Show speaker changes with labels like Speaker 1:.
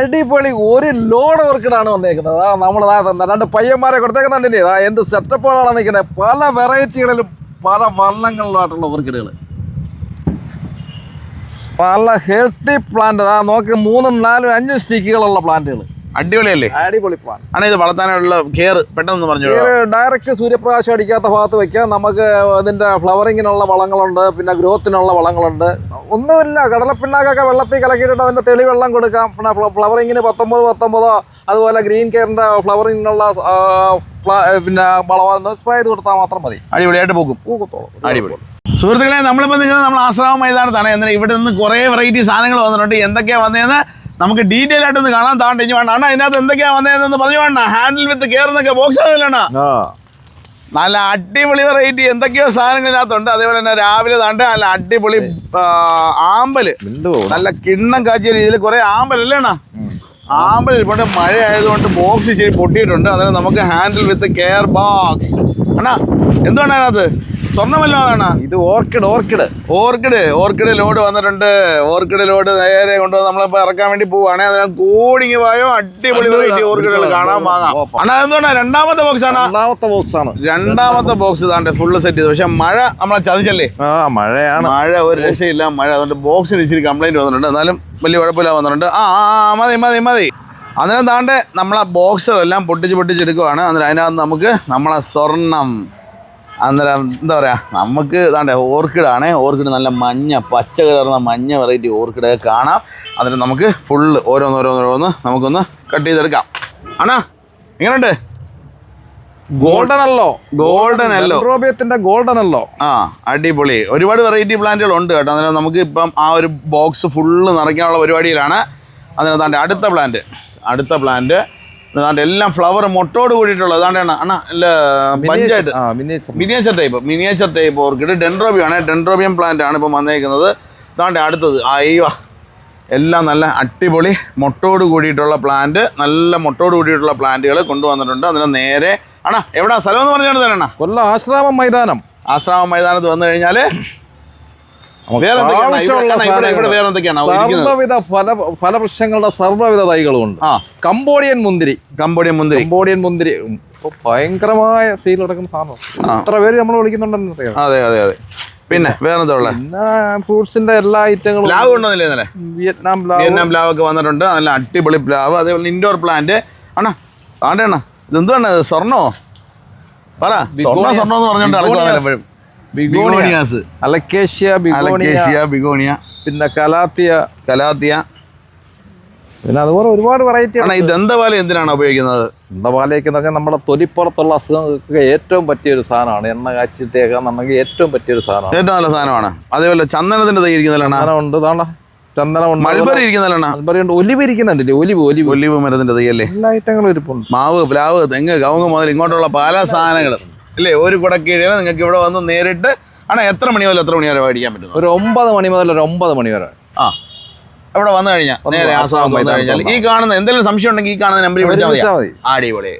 Speaker 1: അടിപൊളി ഒരു ലോഡ് ഓർക്കിഡാണ് വന്നേക്കുന്നത്. ആ നമ്മൾ രണ്ട് പയ്യന്മാരെ കൊടുത്തേക്കുന്നുണ്ടല്ലേ ആ എന്ത് സെറ്റപ്പുകളാണ് നിൽക്കുന്നത്. പല വെറൈറ്റികളിലും പല വർണങ്ങളിലുമായിട്ടുള്ള ഓർക്കിഡുകൾ പല ഹെൽത്തി പ്ലാന്റ് ആ നോക്ക് മൂന്നും നാലും അഞ്ചും സ്റ്റിക്കുകളുള്ള പ്ലാന്റുകൾ
Speaker 2: അടിപൊളിയല്ലേ?
Speaker 1: അടിപൊളി പ്ലാൻ
Speaker 2: ആണ് ഇത് വളർത്താനുള്ള കെയർ പെട്ടെന്ന് പറഞ്ഞു
Speaker 1: ഡയറക്റ്റ് സൂര്യപ്രകാശം അടിക്കാത്ത ഭാഗത്ത് വെക്കാം. നമുക്ക് അതിന്റെ ഫ്ലവറിങ്ങിനുള്ള വളങ്ങളുണ്ട് പിന്നെ ഗ്രോത്തിനുള്ള വളങ്ങളുണ്ട്. ഒന്നുമില്ല കടലപ്പിണ്ണാക്കൊക്കെ വെള്ളത്തിൽ കലക്കിയിട്ട് തെളി തെളിവെള്ളം കൊടുക്കാം. പിന്നെ ഫ്ലവറിങ്ങിന് പത്തൊമ്പത് പത്തൊമ്പതോ അതുപോലെ ഗ്രീൻ കെയറിന്റെ ഫ്ലവറിങ്ങിനുള്ള പിന്നെ വളം സ്പ്രേ ചെയ്ത് കൊടുത്താൽ മാത്രം മതി.
Speaker 2: അടിപൊളിയായിട്ട് പോകും.
Speaker 1: പൂക്കത്തോളം
Speaker 2: അടിപൊളി. സുഹൃത്തുക്കളെ നമ്മളിപ്പോൾ നിൽക്കുന്നത് നമ്മൾ ആശ്രമം മൈതാനത്താണ്. എന്നാൽ ഇവിടെ നിന്ന് കുറേ വെറൈറ്റി സാധനങ്ങൾ വന്നിട്ടുണ്ട്. എന്തൊക്കെയാണ് വന്നതെന്ന് നമുക്ക് ഡീറ്റെയിൽ ആയിട്ടൊന്ന് കാണാൻ താണ്ട്. ഇനി വേണ്ട. അണ്ണാ ഇതിനകത്ത് എന്തൊക്കെയാ വന്നതെന്ന് പറഞ്ഞു വേണ്ട. ഹാൻഡിൽ വിത്ത് കെയർ എന്നൊക്കെ ബോക്സ് ആണ്
Speaker 1: അണ്ണാ.
Speaker 2: നല്ല അടിപൊളി വെറൈറ്റി എന്തൊക്കെയോ സാധനങ്ങൾ ഇതിനകത്തുണ്ട്. അതേപോലെ തന്നെ രാവിലെ താണ്ട് നല്ല അടിപൊളി
Speaker 1: ആമ്പൽ.
Speaker 2: നല്ല കിണ്ണം കാച്ചിയ രീതിയിൽ കുറെ ആമ്പലല്ലേ അണ്ണാ? ആമ്പൽ ഇരിപ്പുണ്ട് മഴ ആയതുകൊണ്ട് ബോക്സ് ഇച്ചിരി പൊട്ടിയിട്ടുണ്ട്. അന്നേരം നമുക്ക് ഹാൻഡിൽ വിത്ത് കെയർ ബോക്സ് അണ്ണാ എന്തുകൊണ്ടാണ് അതിനകത്ത്? സ്വർണമല്ലോ അതാണ്
Speaker 1: ഇത് orchid orchid.
Speaker 2: Orchid orchid load വന്നിട്ടുണ്ട്. ഓർക്കിഡ് ലോഡ് നേരെ കൊണ്ടുവന്ന് നമ്മളിപ്പോ ഇറക്കാൻ വേണ്ടി പോവാണ്. അതിന് കൂടിങ്ങി പോയോ അടിപൊളി വെറൈറ്റി ഓർക്കിഡുകൾ കാണാൻ വാങ്ങാം. അണ്ണാ എന്തുകൊണ്ടാ? രണ്ടാമത്തെ ബോക്സ് ആണ്?
Speaker 1: രണ്ടാമത്തെ ബോക്സ് ആണ്.
Speaker 2: രണ്ടാമത്തെ ബോക്സ് ഇതാണ്ട് ഫുള്ള് സെറ്റ് ചെയ്ത്. പക്ഷെ മഴ നമ്മളെ ചതിച്ചല്ലേ?
Speaker 1: ആ മഴയാണ്.
Speaker 2: മഴ ഒരു രക്ഷയില്ല. മഴ അതുകൊണ്ട് ബോക്സിന് ഇച്ചിരി കംപ്ലൈന്റ് വന്നിട്ടുണ്ട്. എന്നാലും വലിയ കുഴപ്പമില്ല വന്നിട്ടുണ്ട്. ആ മതി മതി മതി. അന്നേരം താണ്ട് നമ്മളെ ബോക്സുകളെല്ലാം പൊട്ടിച്ച് പൊട്ടിച്ചെടുക്കുവാണ് അന്നേരം അതിനകത്ത് നമുക്ക് നമ്മളെ സ്വർണം അന്നേരം എന്താ പറയുക നമുക്ക് ഓർക്കിഡ് ഓർക്കിഡാണ് ഓർക്കിഡ് നല്ല മഞ്ഞ പച്ച കലർന്ന മഞ്ഞ വെറൈറ്റി ഓർക്കിഡ് കാണാം. അന്നേരം നമുക്ക് ഫുള്ള് ഓരോന്നോരോന്നോരോന്ന് നമുക്കൊന്ന് കട്ട് ചെയ്തെടുക്കാം. ആണാ എങ്ങനെയുണ്ട്?
Speaker 1: ഗോൾഡൻ അല്ലോ
Speaker 2: ഗോൾഡൻ അല്ലോ
Speaker 1: ഗോൾഡൻ അല്ലോ
Speaker 2: ആ അടിപൊളി. ഒരുപാട് വെറൈറ്റി പ്ലാന്റുകൾ ഉണ്ട് കേട്ടോ. അന്നേരം നമുക്ക് ഇപ്പം ആ ഒരു ബോക്സ് ഫുള്ള് നിറയ്ക്കാനുള്ള പരിപാടിയിലാണ്. അന്നേരം താണ്ട് അടുത്ത പ്ലാന്റ് അടുത്ത പ്ലാന്റ് അതാണ്ട് എല്ലാം ഫ്ലവർ മൊട്ടോട് കൂടിയിട്ടുള്ളത് അതാണ്ട് അണ്ണാ അണ്ണാ panchayat
Speaker 1: miniature
Speaker 2: type miniature type orchid dendrobium ആണ്. ഡെൻഡ്രോബിയം പ്ലാന്റ് ആണ് ഇപ്പം വന്നേക്കുന്നത്. അതാണ്ട് അടുത്തത്. അയ്യോ എല്ലാം നല്ല അടിപൊളി മൊട്ടോട് കൂടിയിട്ടുള്ള പ്ലാന്റ് നല്ല മൊട്ടോട് കൂടിയിട്ടുള്ള പ്ലാന്റുകൾ കൊണ്ടുവന്നിട്ടുണ്ട്. അതിന് നേരെ അണ്ണാ എവിടാ സ്ഥലം എന്ന് പറഞ്ഞാൽ തന്നെ
Speaker 1: കൊല്ലം ആശ്രാമം മൈതാനം.
Speaker 2: ആശ്രാമം മൈതാനത്ത് വന്നു കഴിഞ്ഞാൽ
Speaker 1: സർവവിധ ഫല ഫലവൃക്ഷങ്ങളുടെ സർവവിധ തൈകളും ഉണ്ട് കംബോഡിയൻ മുന്തിരി.
Speaker 2: കംബോഡിയൻ മുന്തിരി.
Speaker 1: കംബോഡിയൻ മുന്തിരി. ഭയങ്കരമായ സെയിൽ നടക്കുന്ന സാധനം എത്ര പേര് നമ്മൾ വിളിക്കുന്നുണ്ടെന്ന്
Speaker 2: അതെ അതെ അതെ. പിന്നെ വേറെ ഉള്ളത്
Speaker 1: ഫ്രൂട്ട്സിന്റെ എല്ലാ ഐറ്റങ്ങളും
Speaker 2: പ്ലാവ് കൊണ്ടുവന്നില്ലേ ഇന്നലെ?
Speaker 1: വിയറ്റ്നാം പ്ലാവ്.
Speaker 2: വിയറ്റ്നാം പ്ലാവ് ഒക്കെ വന്നിട്ടുണ്ട്. നല്ല അടിപൊളി പ്ലാവ്. അതേപോലെ ഇൻഡോർ പ്ലാന്റ് അണ്ണാ ആണ്ടേ അണ്ണാ. ഇതെന്തുവാണ്? ഇത് സ്വർണോ പറ സ്വർണ സ്വർണം എന്ന് പറഞ്ഞോണ്ട്
Speaker 1: begonia
Speaker 2: begonias.
Speaker 1: Alocasia begonia.
Speaker 2: Alocasia begonia.
Speaker 1: പിന്നെ കലാത്തിയ.
Speaker 2: കലാത്തിയ.
Speaker 1: പിന്നെ അതുപോലെ ഒരുപാട് വെറൈറ്റി
Speaker 2: ആണ് ഈ ദന്തപാല എന്തിനാണ് ഉപയോഗിക്കുന്നത്?
Speaker 1: എന്താപാലേക്ക് എന്നൊക്കെ നമ്മുടെ തൊലിപ്പുറത്തുള്ള അസുഖങ്ങൾക്ക് ഏറ്റവും പറ്റിയ ഒരു സാധനമാണ്. എണ്ണ കാച്ചിട്ടേക്കാൻ നമുക്ക് ഏറ്റവും പറ്റിയ ഒരു സാധനമാണ്.
Speaker 2: ഏറ്റവും നല്ല സാധനമാണ്. അതേപോലെ ചന്ദനത്തിന്റെ തൈ ഇരിക്കുന്നില്ല ഉണ്ട്
Speaker 1: ചന്ദനമുണ്ട്
Speaker 2: മൽബറി അണ്ണാ?
Speaker 1: ഉണ്ട്. ഒലിവ് ഇരിക്കുന്നുണ്ടല്ലേ? Olive olive.
Speaker 2: ഒലിവ് മരത്തിന്റെ തൈ അല്ലേ
Speaker 1: എല്ലാ ഐറ്റങ്ങളും ഇരിപ്പുണ്ട്.
Speaker 2: മാവ് പ്ലാവ് തെങ്ങ് കവുങ്ങ് മുതൽ ഇങ്ങോട്ടുള്ള പല സാധനങ്ങളും. ഇല്ലേ? ഒരു കുടക്കീഴിൽ നിങ്ങൾക്ക് ഇവിടെ വന്ന് നേരിട്ട് ആണോ എത്ര മണി മുതൽ എത്ര മണി വരെ മേടിക്കാൻ പറ്റും
Speaker 1: ഒരു ഒമ്പത് മണി മുതൽ ഒരു ഒമ്പത് മണി വരെ.
Speaker 2: ആ. ഇവിടെ വന്നു കഴിഞ്ഞാൽ നേരെ
Speaker 1: ആശ്രമം
Speaker 2: വന്നു കഴിഞ്ഞാൽ ഈ കാണുന്ന എന്തെങ്കിലും സംശയം ഉണ്ടെങ്കിൽ ഈ കാണുന്ന നമ്പറിൽ
Speaker 1: വിളിച്ചാൽ മതി.
Speaker 2: അടിപൊളി.